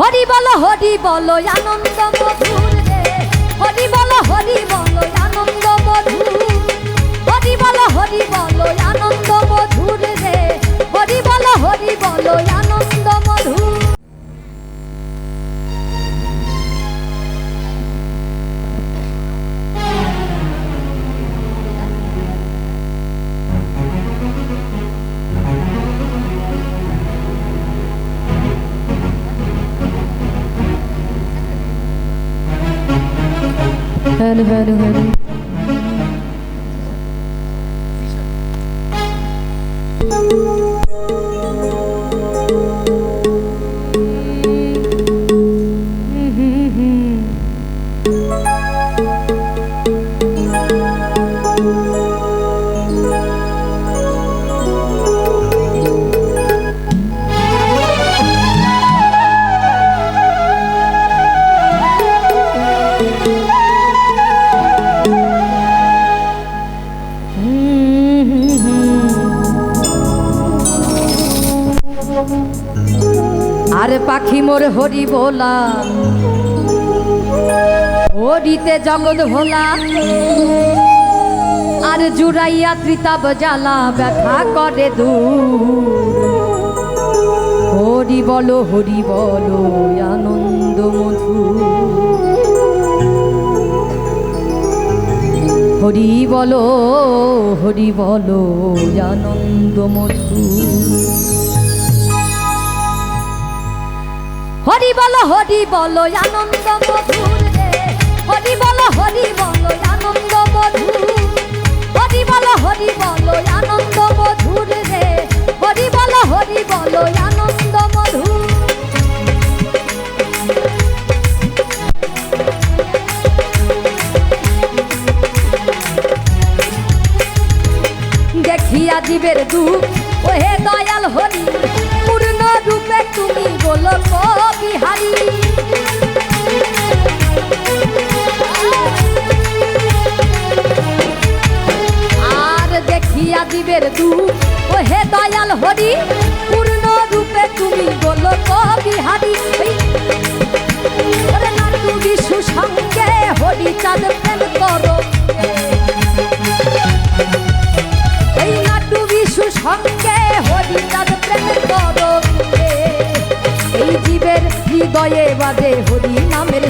হরি বল হরি বল আনন্দ মধুর রে। হরি বল হরি বল আনন্দ মধুর ஹலு ஹலு ஹலு Mm-hmm. আর পাখি মোর হরি ভোলা হরিতে জগৎ ভোলা আর জুড়াইয়া ত্রিতাব জ্বালা ব্যথা করে দূর। হরি বলো হরি বলো, আনন্দ মধু হরি বলো হরি বলো, আনন্দ মধু হরি বল হরি বল, আনন্দ মধুর রে। হরি বল হরি বল, আনন্দ মধুর। হরি বল হরি বল, আনন্দ মধুর রে। হরি বল হরি বল, আনন্দ মধুর। দেখিয়া জীবের দুঃখ, ওহে দয়াল হরি। দেখিয়া জীবের দুঃখ ওহে দয়াল হরি, পূর্ণ রূপে তুমি বলো বিহারি ওরে নাটু বিশু সঙ্গে হরি, চাঁদ প্রেম করো। এই নাটু বিশু সঙ্গে হরি, চাঁদ প্রেম করো। এই জীবের হৃদয়ে বাজে হরি নামের